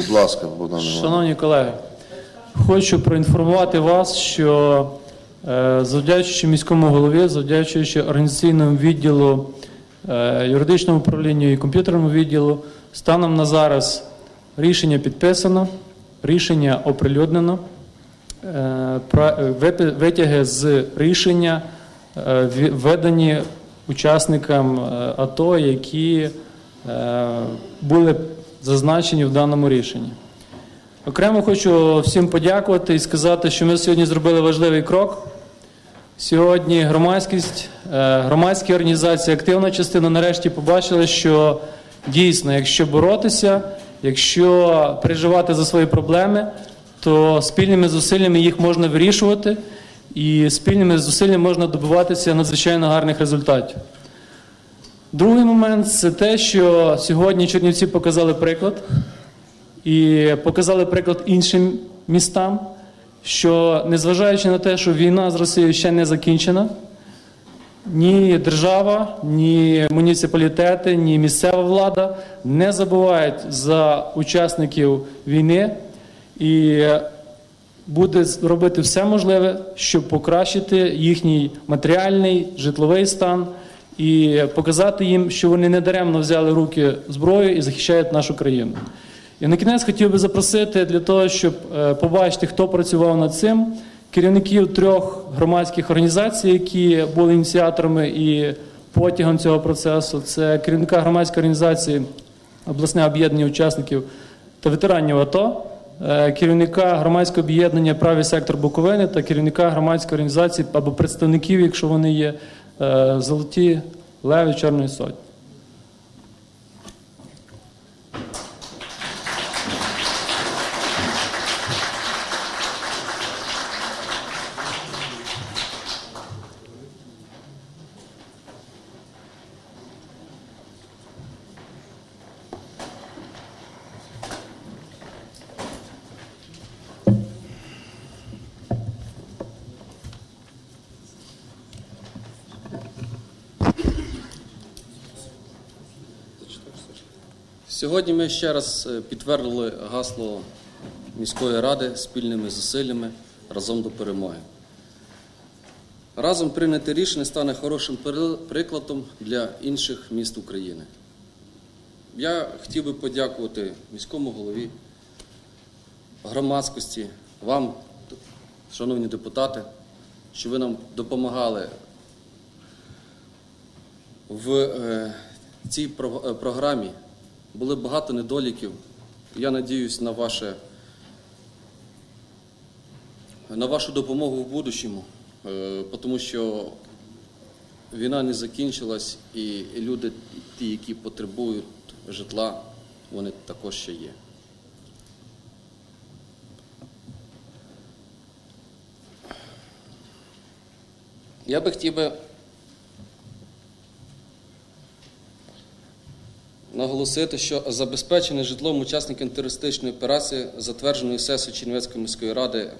Будь ласка, Богдан. Шановні колеги, хочу проінформувати вас, що е, завдячуючи міському голові, завдячуючи організаційному відділу, е, юридичному управлінню і комп'ютерному відділу, станом на зараз рішення підписано, рішення оприлюднено. Е, Витяги з рішення е, учасникам АТО, які були зазначені в даному рішенні. Окремо хочу всім подякувати і сказати, що ми сьогодні зробили важливий крок. Сьогодні громадськість, е, громадські організації, активна частина нарешті побачили, що дійсно, якщо боротися, якщо переживати за свої проблеми, то спільними зусиллями їх можна вирішувати, і спільними зусиллями можна добиватися надзвичайно гарних результатів. Другий момент це те, що сьогодні Чернівці показали приклад і показали приклад іншим містам, що незважаючи на те, що війна з Росією ще не закінчена, ні держава, ні муніципалітети, ні місцева влада не забувають за учасників війни і буде робити все можливе, щоб покращити їхній матеріальний житловий стан і показати їм, що вони не даремно взяли руки зброю і захищають нашу країну. І на кінець хотів би запросити для того, щоб е, побачити, хто працював над цим, керівників трьох громадських організацій, які були ініціаторами і потягом цього процесу. Це керівника громадської організації обласне об'єднання учасників та ветеранів АТО, е, керівника громадського об'єднання Правий сектор Буковини та керівника громадської організації або представників, якщо вони є, Золоті Леви Чорної Сотні. Сьогодні ми ще раз е, підтвердили гасло міської ради спільними зусиллями разом до перемоги. Разом прийняте рішення стане хорошим прикладом для інших міст України. Я хотів би подякувати міському голові, громадськості, вам, шановні депутати, що ви нам допомагали в е, цій е, програмі були багато недоліків. Я надіюсь на ваше на вашу допомогу в будущому, е, тому що війна не закінчилась, і люди, ті, які потребують житла, вони також ще є. Я би хотів би наголосити, що забезпечене житлом учасникам терористичної операції, затвердженої сесією Чернівецької міської ради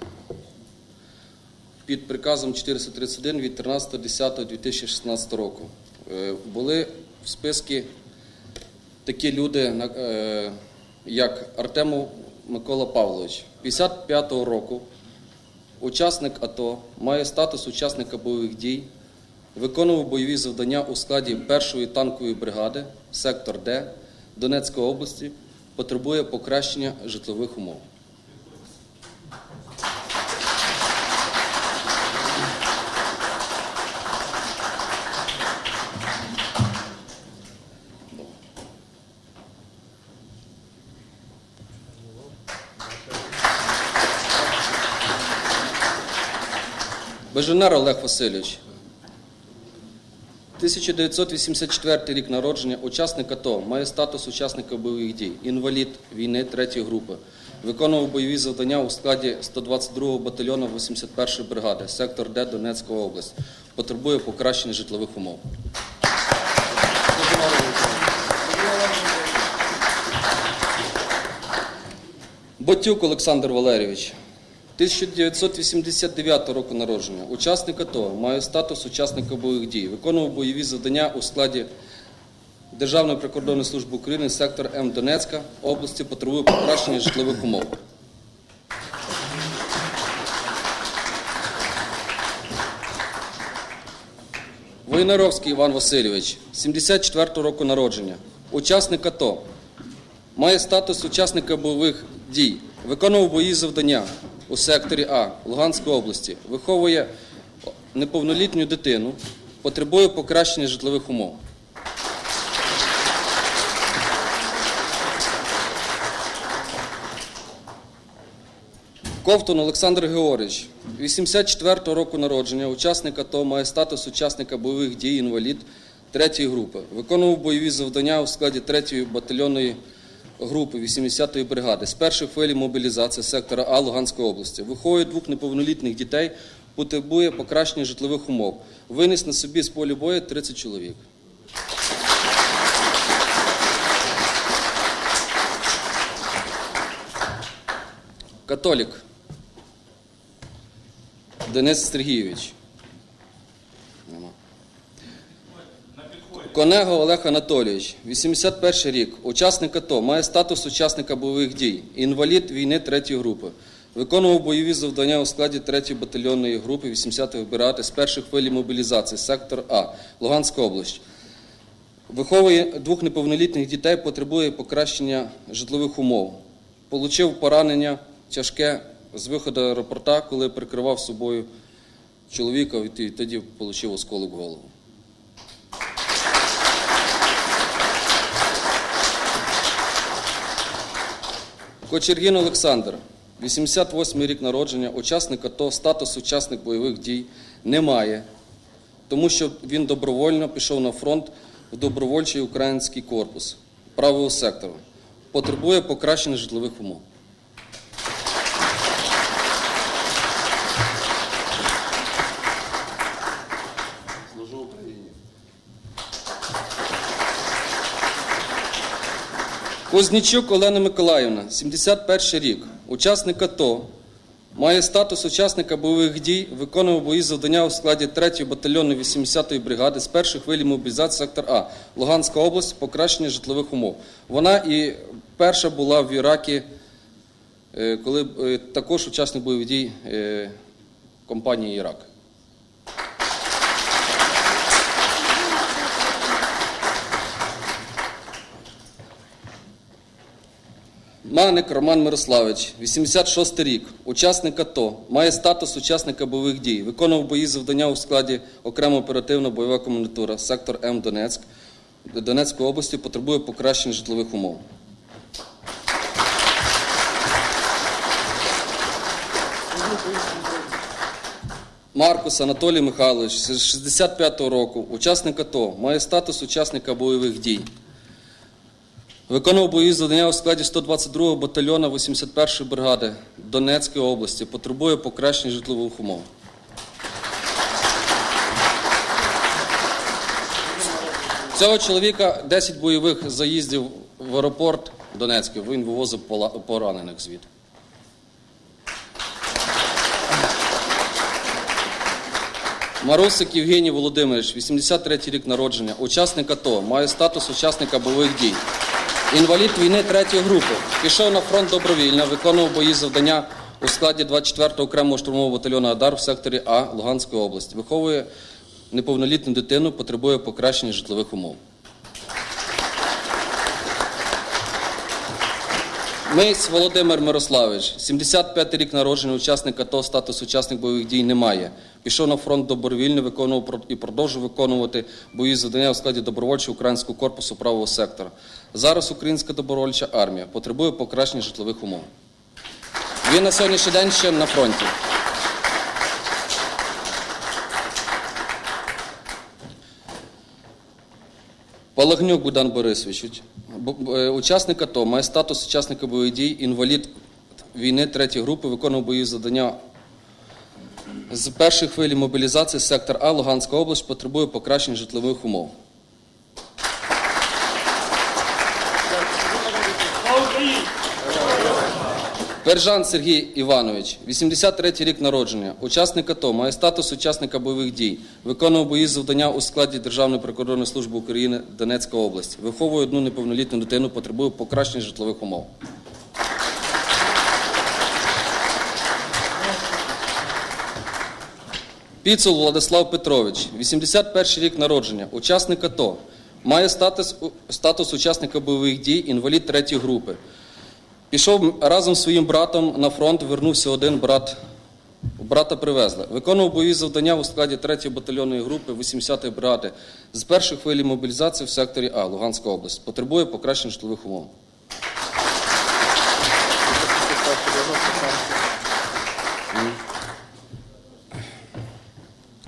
під приказом 431 від 13.10.2016 року, е, були в списку такі люди, е, як Артемов Микола Павлович, 55-го року, учасник АТО, має статус учасника бойових дій, виконував бойові завдання у складі першої танкової бригади, сектор Д Донецької області, потребує покращення житлових умов. Беженер Олег Васильович. 1984 рік народження, учасник АТО, має статус учасника бойових дій, інвалід війни третьої групи. Виконував бойові завдання у складі 122-го батальйону 81-ї бригади, сектор Д Донецька область. Потребує покращення житлових умов. Ботюк Олександр Валерійович. 1989 року народження. Учасник АТО, має статус учасника бойових дій. Виконував бойові завдання у складі Державної прикордонної служби України, сектор М Донецька області потребує покращення житлових умов. Воєнаровський Іван Васильович, 74 року народження, учасник АТО, має статус учасника бойових дій, виконував бої завдання у секторі А Луганської області, виховує неповнолітню дитину, потребує покращення житлових умов. Ковтун Олександр Георгійович, 84-го року народження, учасник АТО, має статус учасника бойових дій інвалід 3 групи. Виконував бойові завдання у складі 3 батальйонної групи 80-ї бригади з першої хвилі мобілізації сектора А Луганської області. Виховує двох неповнолітніх дітей, потребує покращення житлових умов. Виніс на собі з полю бою 30 чоловік. Католік Денис Сергійович. Конего Олег Анатолійович, 81 рік, учасник АТО, має статус учасника бойових дій, інвалід війни 3 групи. Виконував бойові завдання у складі 3-ї батальйонної групи 80-ї бригади з перших хвилі мобілізації, сектор А, Луганська область. Виховує двох неповнолітніх дітей, потребує покращення житлових умов. Получив поранення тяжке з виходу аеропорта, коли прикривав собою чоловіка, і тоді отримав осколок голову. Кочергін Олександр, 88 рік народження, учасник АТО, статус учасник бойових дій немає, тому що він добровольно пішов на фронт в добровольчий український корпус правого сектору. Потребує покращення житлових умов. Кузнічук Олена Миколаївна, 71 рік, учасник АТО, має статус учасника бойових дій, виконував бої завдання у складі 3-ї батальйонної 80-ї бригади з першої хвилі мобілізації сектор А, Луганська область, покращення житлових умов. Вона і перша була в Іракі, е, коли е, також учасник бойових дій е, компанії Ірак. Маник Роман Мирославович, 86 рік, учасник АТО, має статус учасника бойових дій, виконував бої завдання у складі окремо оперативна бойова комендатура, сектор М Донецьк, Донецької області, потребує покращення житлових умов. Маркус Анатолій Михайлович, з 65-го року, учасник АТО, має статус учасника бойових дій. Виконував бої завдання у складі 122-го батальйону 81-ї бригади Донецької області. Потребує покращення житлових умов. Цього чоловіка 10 бойових заїздів в аеропорт Донецький. Він вивозив поранених звідти. Марусик Євгеній Володимирович, 83 рік народження, учасник АТО, має статус учасника бойових дій. Інвалід війни третьої групи. Пішов на фронт добровільно, виконував бої завдання у складі 24-го окремого штурмового батальйону Адар в секторі А Луганської області. Виховує неповнолітню дитину, потребує покращення житлових умов. Мись Володимир Мирославович, 75 рік народження, учасник АТО, статус учасник бойових дій немає. Пішов на фронт добровільно, виконував і продовжує виконувати бої завдання у складі добровольчого українського корпусу правого сектора. Зараз українська добровольча армія потребує покращення житлових умов. Він на сьогоднішній день ще на фронті. Палагнюк Будан Борисович, е, учасник АТО, має статус учасника бойових дій, інвалід війни третьої групи, виконував бойові завдання з першої хвилі мобілізації сектор А Луганська область потребує покращення житлових умов. Пержан Сергій Іванович, 83 рік народження, учасник АТО, має статус учасника бойових дій, виконував бої завдання у складі Державної прикордонної служби України Донецька область, виховує одну неповнолітню дитину, потребує покращення житлових умов. Піцул Владислав Петрович, 81 рік народження, учасник АТО, має статус, статус учасника бойових дій, інвалід третьої групи. Пішов разом з своїм братом на фронт, вернувся один брат. Брата привезли. Виконував бойові завдання у складі 3-ї батальйонної групи 80-ї бригади з першої хвилі мобілізації в секторі А Луганська область. Потребує покращення житлових умов.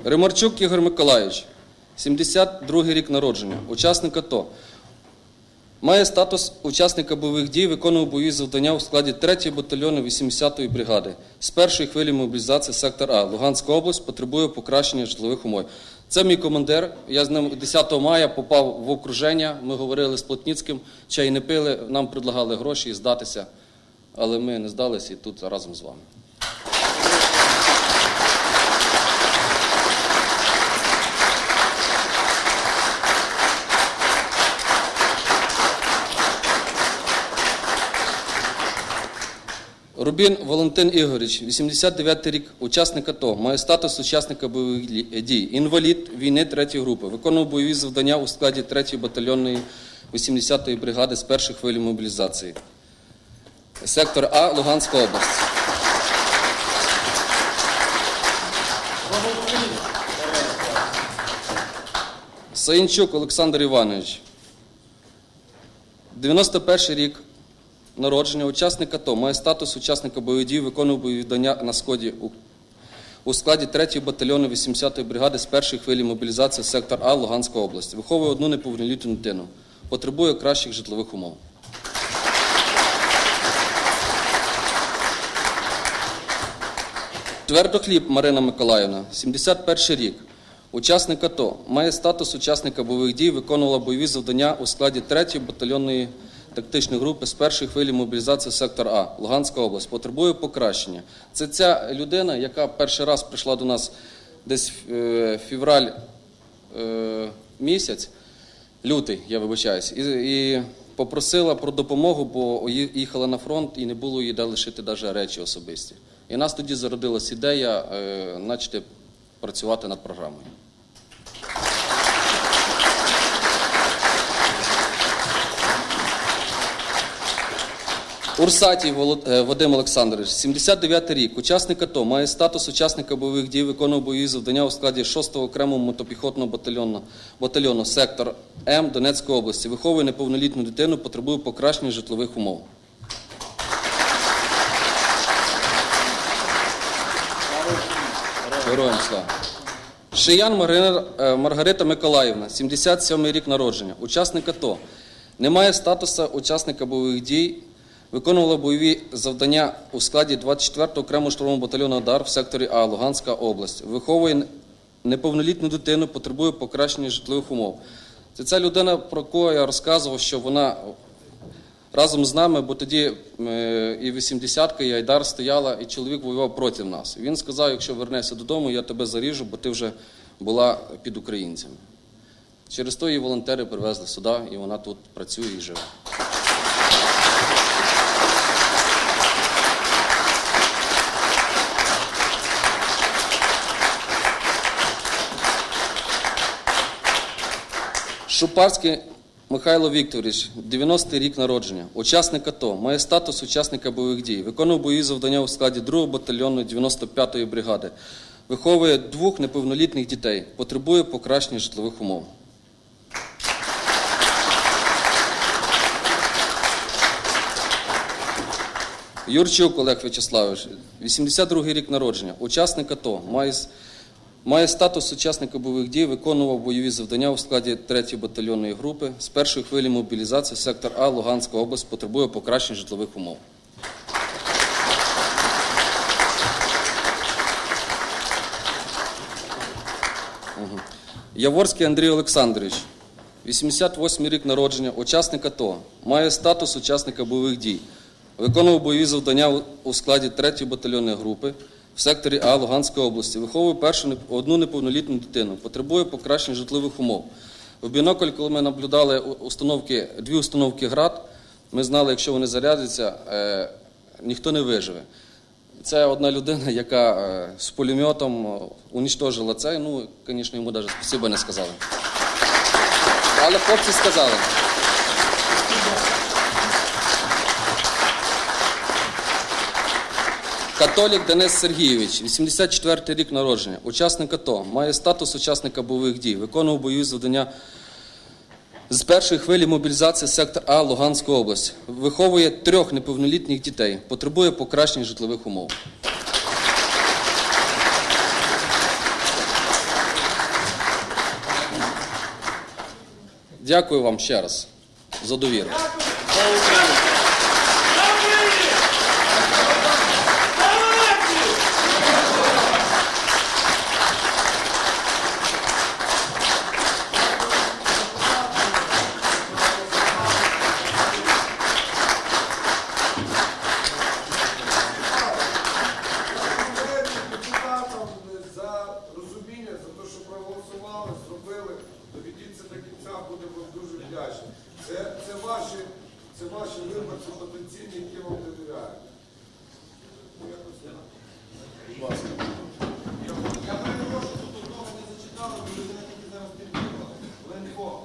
Римарчук Ігор Миколаївич, 72-й рік народження, учасник АТО. Має статус учасника бойових дій, виконував бойові завдання у складі 3-ї батальйону 80-ї бригади. З першої хвилі мобілізації сектор А. Луганська область потребує покращення житлових умов. Це мій командир. Я з ним 10 мая попав в окруження. Ми говорили з Плотніцьким, чай не пили, нам предлагали гроші здатися, але ми не здалися і тут разом з вами. Рубін Валентин Ігорович, 89-й рік, учасник АТО, має статус учасника бойових дій, інвалід війни 3 групи, виконував бойові завдання у складі 3-ї батальйонної 80-ї бригади з першої хвилі мобілізації. Сектор А, Луганська область. Саїнчук Олександр Іванович, 91 рік народження, учасник АТО, має статус учасника бойових дій, виконував бойові завдання на сході у, складі 3-ї батальйону 80-ї бригади з першої хвилі мобілізації сектор А Луганська область. Виховує одну неповнолітню дитину. Потребує кращих житлових умов. Твердохліб Марина Миколаївна, 71 рік. Учасник АТО. Має статус учасника бойових дій, виконувала бойові завдання у складі 3-ї батальйонної тактичної групи з першої хвилі мобілізації сектор А, Луганська область. Потребує покращення. Це ця людина, яка перший раз прийшла до нас десь е, февраль е, місяць, лютий, я вибачаюсь, і, і попросила про допомогу, бо їхала на фронт і не було їй де лишити навіть речі особисті. І нас тоді зародилась ідея е, почати працювати над програмою. Урсатій е, Вадим Олександрович, 79 рік, учасник АТО, має статус учасника бойових дій, виконував бойові завдання у складі 6-го окремого мотопіхотного батальйону, батальйону сектор М Донецької області. Виховує неповнолітню дитину, потребує покращення житлових умов. Героям слава. Шиян е, Маргарита Миколаївна, 77 рік народження, учасник АТО. Не має статусу учасника бойових дій, виконувала бойові завдання у складі 24-го окремого штурмового батальйону «Дар» в секторі А, Луганська область. Виховує неповнолітню дитину, потребує покращення житлових умов. Це ця людина, про кого я розказував, що вона разом з нами, бо тоді і 80-ка, і Айдар стояла, і чоловік воював проти нас. Він сказав, якщо вернешся додому, я тебе заріжу, бо ти вже була під українцями. Через то її волонтери привезли сюди, і вона тут працює і живе. Шупарський Михайло Вікторович, 90-й рік народження, учасник АТО, має статус учасника бойових дій, виконував бойові завдання у складі 2-го батальйону 95-ї бригади, виховує двох неповнолітніх дітей, потребує покращення житлових умов. Юрчук Олег В'ячеславович, 82-й рік народження, учасник АТО, має, має статус учасника бойових дій, виконував бойові завдання у складі 3-ї батальйонної групи. З першої хвилі мобілізації сектор А Луганська область потребує покращення житлових умов. Яворський Андрій Олександрович, 88 рік народження, учасник АТО, має статус учасника бойових дій. виконував бойові завдання у складі 3-ї батальйонної групи в секторі А Луганської області, виховує першу одну неповнолітню дитину, потребує покращення житлових умов. В бінокль, коли ми наблюдали установки, дві установки ГРАД, ми знали, якщо вони зарядяться, е, ніхто не виживе. Це одна людина, яка е, з пулеметом е, унічтожила це. Ну, звісно, йому навіть спасибо не сказали. Але хлопці сказали. Католік Денис Сергійович, 84 рік народження, учасник АТО, має статус учасника бойових дій, виконував бойові завдання з першої хвилі мобілізації сектор А Луганська область. Виховує трьох неповнолітніх дітей, потребує покращення житлових умов. Дякую вам ще раз за довіру. депутатам за розуміння, за те, що проголосували, зробили. Доведіться до кінця, будемо дуже вдячні. Це, це, ваші, це ваші виборці потенційні, які вам довіряють. Будь ласка. Я перепрошую, тут одного не зачитали, бо людина тільки зараз підбігла. Ленко.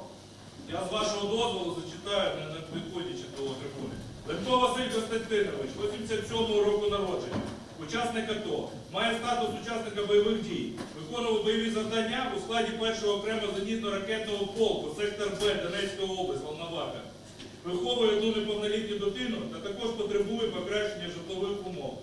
Я з вашого дозволу зачитаю, не не відходячи до трибуни. Ленко Василь Костянтинович, 87-го року народження, учасник АТО, має статус учасника бойових дій, виконував бойові завдання у складі першого окремо зенітно-ракетного полку, сектор Б, Донецької області, Волновака. Виховує одну неповнолітню дитину та також потребує покращення житлових умов.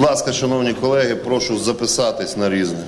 Будь ласка, шановні колеги, прошу записатись на різне.